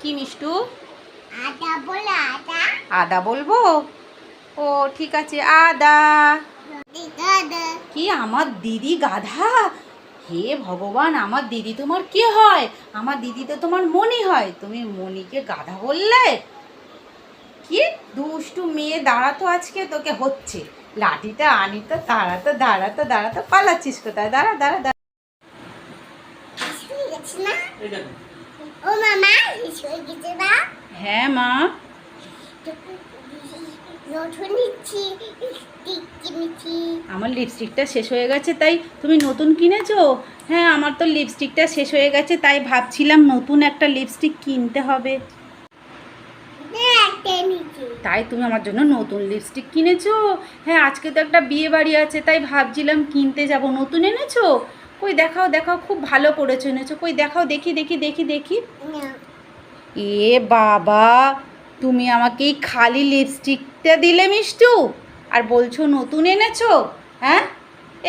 কি মিষ্টু? আদা বলে আদা। আদা বলব? ও ঠিক আছে আদা। কি আমার দিদি গাধা? হে ভগবান আমার দিদি তোমার কে হয়? আমার দিদি তো তোমার মনি হয়। তুমি মনিকে গাধা বললে? কি দুষ্টু মেয়ে দাঁড়াতো আজকে তোকে হচ্ছে। লাঠিটা আনি তো দাঁড়াতো দাঁড়াতো দাঁড়াতো পালাচ্ছিস কোথায়? দাঁড়া দাঁড়া দাঁড়া। ও মামা না হ্যাঁ মা। আমার লিপস্টিকটা শেষ হয়ে গেছে তাই তুমি নতুন কিনেছো? হ্যাঁ আমার তো লিপস্টিকটা শেষ হয়ে গেছে তাই ভাবছিলাম নতুন একটা লিপস্টিক কিনতে হবে। তাই তুমি আমার জন্য নতুন লিপস্টিক কিনেছো? হ্যাঁ আজকে তো একটা বিয়ে বাড়ি আছে তাই ভাবছিলাম কিনতে যাব। নতুন এনেছো? কই দেখাও দেখাও খুব ভালো করেছ এনেছো। কই দেখাও দেখি দেখি দেখি দেখি। এ বাবা তুমি আমাকে এই খালি লিপস্টিকটা দিলে মিষ্টু? আর বলছো নতুন এনেছো? হ্যাঁ?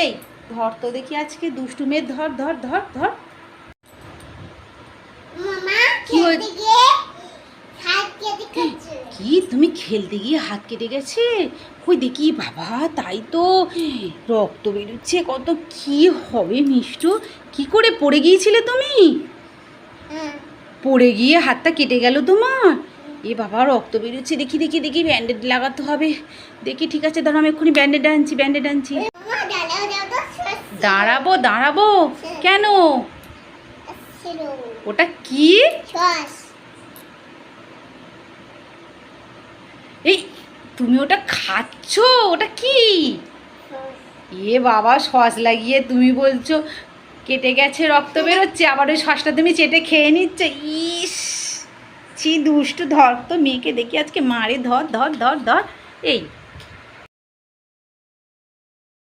এই ধর তো দেখি আজকে দুষ্টুমের ধর ধর ধর ধর মামা কি হয়েছে? খেলতে গিয়ে হাত কেটে গেছে কি তুমি খেলতে গিয়ে হাত কেটে গেছে? কই দেখি বাবা তাই তো। রক্ত বেরোচ্ছে কত কি হবে মিষ্টু? কি করে পড়ে গিয়েছিলে তুমি? পড়ে গিয়ে হাতটা কেটে গেল তোমার? এ বাবা রক্ত বেরোচ্ছে দেখি দেখি দেখি ব্যান্ডেড লাগাতে হবে। দেখি ঠিক আছে দাঁড়া আমি এক্ষুনি ব্যান্ডেড আনছি ব্যান্ডেড আনছি। দাঁড়াবো দাঁড়াবো। কেন? ওটা কি সস এই তুমি ওটা খাচ্ছ? ওটা কি? এ বাবা, সস লাগিয়ে তুমি বলছো কেটে গেছে, রক্ত বেরোচ্ছে, আবার ওই সসটা তুমি চেটে খেয়ে নিচ্ছ। ইস! ছি, দুষ্ট, ধর তো মেয়েকে দেখি আজকে, মারে, ধর ধর ধর ধর। এই